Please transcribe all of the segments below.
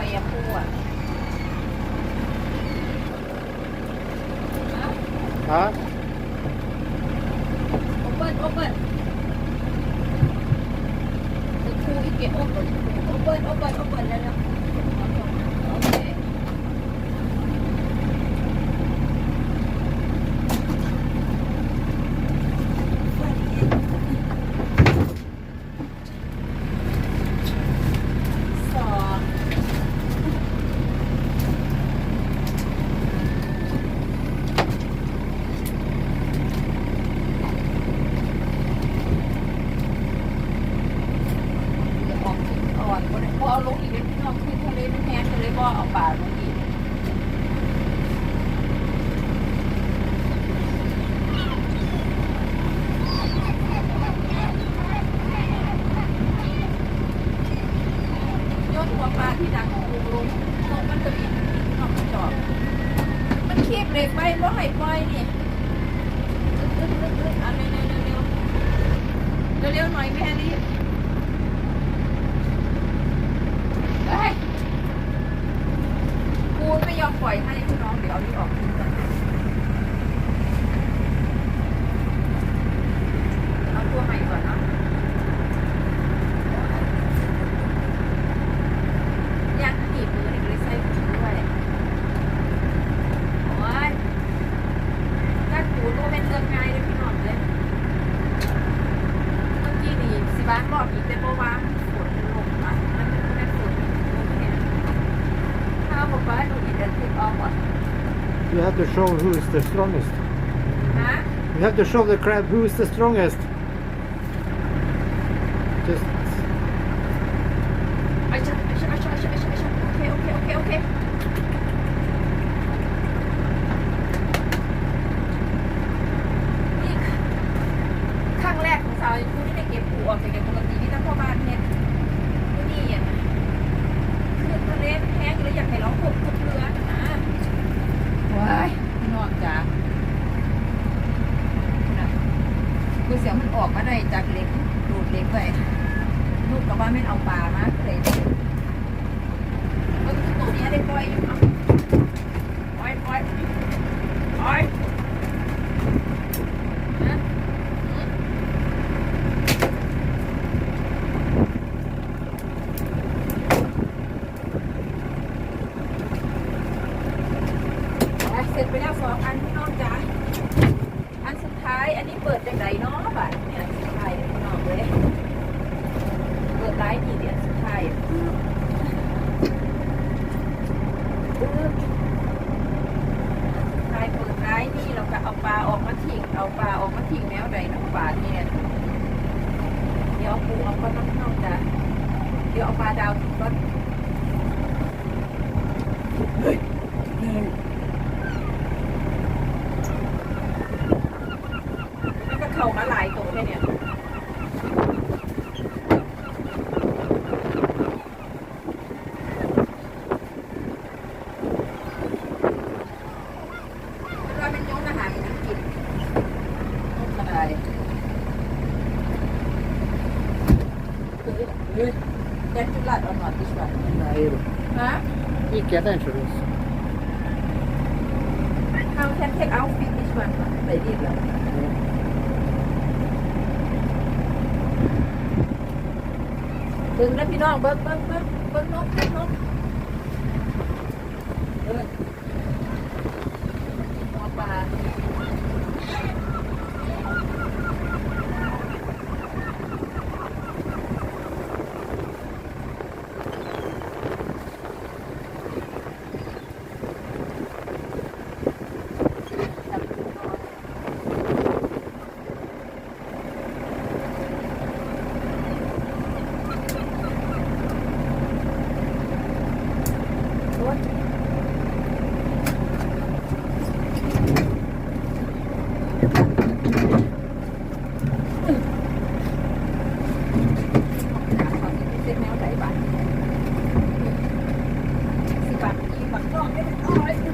o Yapua? Ah. Ha? Huh? บ้านรอบอีกแต่เพราะว่าฝนมันลงมามันเป็นแม่ฝนลงเนี่ย How about we eat and take off what? You have to show who is the strongest. Huh? You have to show the crab who is the strongest. Just Aisha, Aisha, Aisha, Aisha, Aisha, Aisha. Okay, okay, okay, okay. นี่ครั้งแรกของสาวยังพูดที่ได้เก็บปูออกจากแกปกติที่ตั้งพ่อบ้านเนี่ยนี่อะคือทะเลมันแห้งอยู่แล้วอยากให้เราควบคุมเรือนะว้ายนอกจากนะคือเสียงมันออกมาได้จากเหล็กดูดเหล็กไปลูกกับว่าไม่เอาปลามาเลยก็คือตรงนี้ได้ปล่อยอยู่เอาปล่อยปล่อยปล่อยนะ อะเส ร็จไปแล้วสองอันพี่น้องจ๋าอันสุดท้ายอันนี้เปิดจากไหนเนาะบัตรเนี่ยสุดท้ายพี่น้องเลยเปิดไลน์นี่เนี่ยสุดท้ายปึ๊บปึ๊บสุดท้ายเปิดไลน์นี่เราก็เอาปลาออกมาทิ้งเอาปลาออกมาทิ้งแนวใดน้ำปลาเนี่ยเดี๋ยวเอาปูเอาก้อนน้ำน้องจ๋าเดี๋ยวเอาปลาดาวทิ้งก้อนเฮ้ยแรง มันก็ เขามาหลายตัวเลยเนี่ยมันว่าเป็นยกอาหารมันกินต้มกระไดเฮ้ยแดนจุดลาดอ่อนๆที่สุด nej då. ฮะ Icke adventurous. How can take out this one ใส่ดีเหรอดึงแล้วพี่น้องเบิ้งเบิ้งเบิ้งเบิ้งนกเบิ้งนกเออหัวปลา Bye.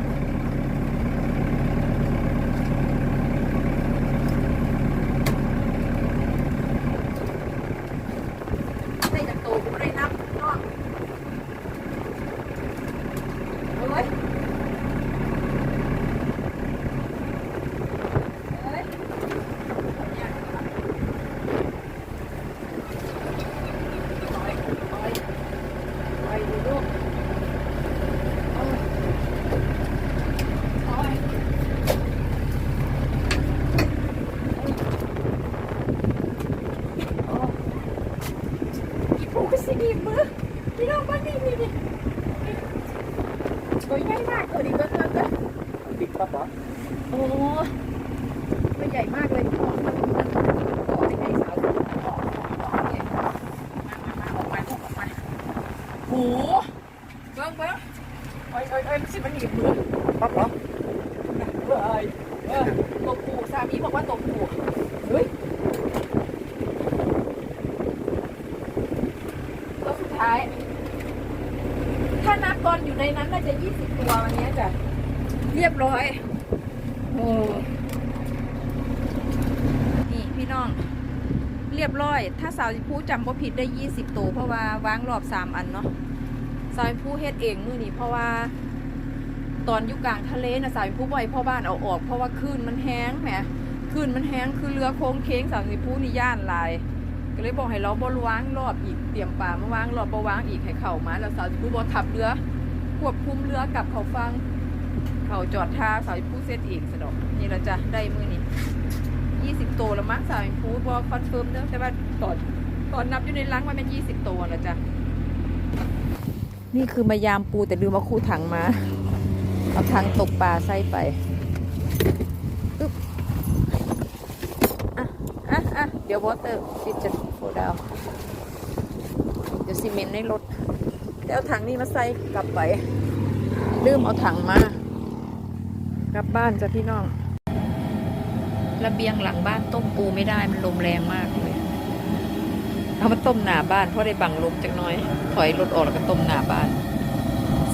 หญ่มากเลยพ่อมันมันเกาะในไก่สาวเกาะเกาะเกาะเนี่ยมามามาออกมาออกมาโหเบิ้งเบิ้งโอ้ยโอ้ยโอ้ยมันสิมันหนีบมือ Papa. เอ้ยเออตัวผูสามีบอกว่าตัวผูเฮ้ยตัวสุดท้าย ถ้านับตอนอยู่ในนั้นน่าจะยี่สิบตัววันนี้จ้ะเรียบร้อยโอ้นี่พี่น้อง เรียบร้อย ถ้าสาวผู้จำว่าผิดได้ยี่สิบตัวเพราะว่าวางรอบสามอันเนาะสาวผู้เฮ็ดเองมือนี่เพราะว่าตอนอยู่กลางทะเลนะสาวผู้บ่อยพ่อบ้านเอาออกเพราะว่าคลื่นมันแห้งแหมคลื่นมันแห้งคือเรือโค้งเค้งสาวผู้นี่ย่านลาย ก็เลยบอกให้เราบอลวางรอบอีกเตรียมป่ามาวางรอบบวางอีกให้เข่ามา แล้วสาวผู้บอทับเรือควบคุมเรือกลับเขาฟัง เขาจอดท่าสาวผู้เซตอีกสะดอกนี่เราจะได้มือนี้ ยี่สิบตัวแล้วมั้งสาวผู้บอคอนเฟิร์มเด้อแต่ว่าตอนตอนนับอยู่ในลังมันเป็นยี่สิบตัวแล้วจ้ะนี่คือมายามปูแต่ลืมเอาคู่ถังมา เอาถังตกปลาใส่ไปอึ๊บอะอะอะเดี๋ยววอเตอร์ปิดจะโฟดาวเดี๋ยวซีเมนต์ในรถเดี๋ยวเอาถังนี้มาใส่กลับไป ลืมเอาถังมากลับบ้านจ้ะพี่น้อง ระเบียงหลังบ้านต้มปูไม่ได้มันลมแรงมากเลยเอามาต้มหนาบ้านเพราะได้บังลมจักน้อย ถอยรถออกแล้วก็ต้มหนาบ้าน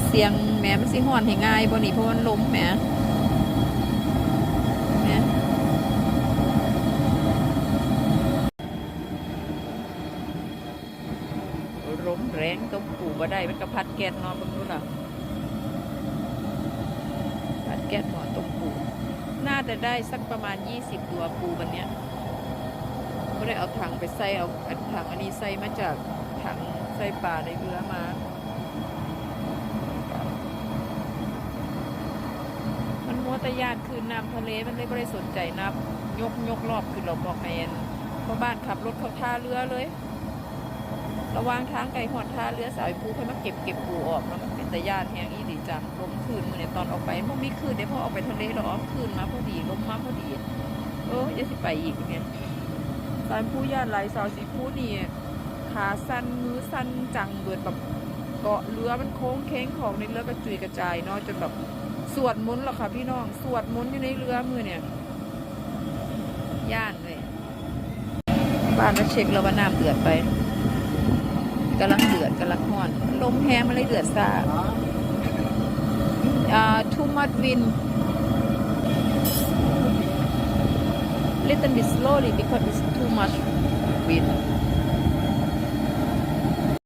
เสียงแหม่มันสิฮ้อนให้ง่ายบ่นี่เพราะมันลมแหมแหมล้มแรงต้มปูบ่ได้มันก็พัดแก๊สเนอนบางนู้นล่ะ ผัดแก๊สหมอต้มปู น่าจะได้สักประมาณ 20 ตัวปูวันเนี้ยไม่ได้เอาถังไปใส่เอาอันถังอันนี้ใส่มาจากถังใส่ปลาในเรือมามันมัวแต่ยานคืนน้ำทะเลมันเลยไม่ได้สนใจนับ ยกยกรอบคือเราบอกแมนเพราะบ้านขับรถเข้าท่าเรือเลย ระวางทางไก่หอดท่าเรือสายปูค่อยมาเก็บเก็บปูออกแล้วมัน เป็นตะย่านแหงอีดีจังลมคืนมือเนี่ยตอนออกไปมันมีคืนเดี๋ยวพอออกไปทะเลเราออกคืนมาพอดีลมมาพอดีเออจะสิไปอีกเนี่ยสายปูย่านไหลสาวสีปูนี่ขาสั้นมือสั้นจังเบิดแบบเกาะเรือมันโค้งเค้งของในเรือก็จุยกระจายเนาะจนแบบสวดมนต์หรอค่ะพี่น้องสวดมนต์อยู่ในเรือมือเนี่ยย่านเลยบ้านมาเช็คแล้วว่าน้ำเดือดไป กำลังเดือดกำลังห่อน ลมแฮมันเลยเดือดซาอ่าทูมัดวิน little bit slowly because มัดวิน uh,